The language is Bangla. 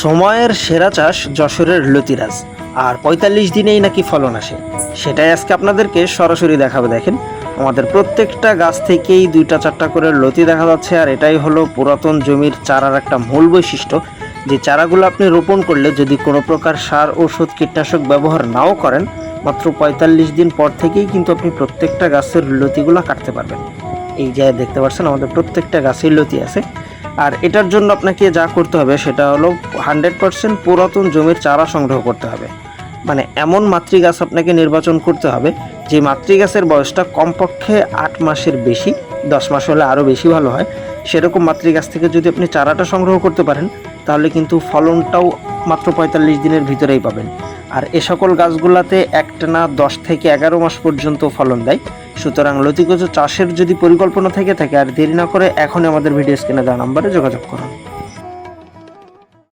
সময়ের সেরা চাষ যশোরের লতিরাজ। আর পঁয়তাল্লিশ দিনেই নাকি ফলন আসে। সেটাই আজকে আপনাদেরকে সরাসরি দেখাবে, দেখেন। আমাদের প্রত্যেকটা গাছ থেকেই দুইটা চারটা করে লতি দেখা যাচ্ছে, আর এটাই হলো পুরাতন জমির চারার একটা মূল বৈশিষ্ট্য। যে চারাগুলো আপনি রোপণ করলে যদি কোনো প্রকার সার ওষুধ কীটনাশক ব্যবহার নাও করেন, মাত্র পঁয়তাল্লিশ দিন পর থেকেই কিন্তু আপনি প্রত্যেকটা গাছের লতিগুলো কাটতে পারবেন। এই জায়গায় দেখতে পাচ্ছেন, আমাদের প্রত্যেকটা গাছের লতি আছে। আর এটার জন্য আপনাকে যা করতে হবে সেটা হলো হান্ড্রেড পার্সেন্ট পুরাতন জমির চারা সংগ্রহ করতে হবে। মানে এমন মাতৃগাছ আপনাকে নির্বাচন করতে হবে যে মাতৃগাছের বয়সটা কমপক্ষে আট মাসের বেশি, দশ মাস হলে আরও বেশি ভালো হয়। সেরকম মাতৃগাছ থেকে যদি আপনি চারাটা সংগ্রহ করতে পারেন, তাহলে কিন্তু ফলনটাও মাত্র পঁয়তাল্লিশ দিনের ভিতরেই পাবেন। আর এ সকল গাছগুলাতে একটানা দশ থেকে এগারো মাস পর্যন্ত ফলন দেয়। সুতরাং লতিকোচ চাষের যদি পরিকল্পনা থেকে থাকে আর দেরি না করে এখনই আমাদের ভিডিও স্ক্রিনে দেওয়া নাম্বারে যোগাযোগ করুন।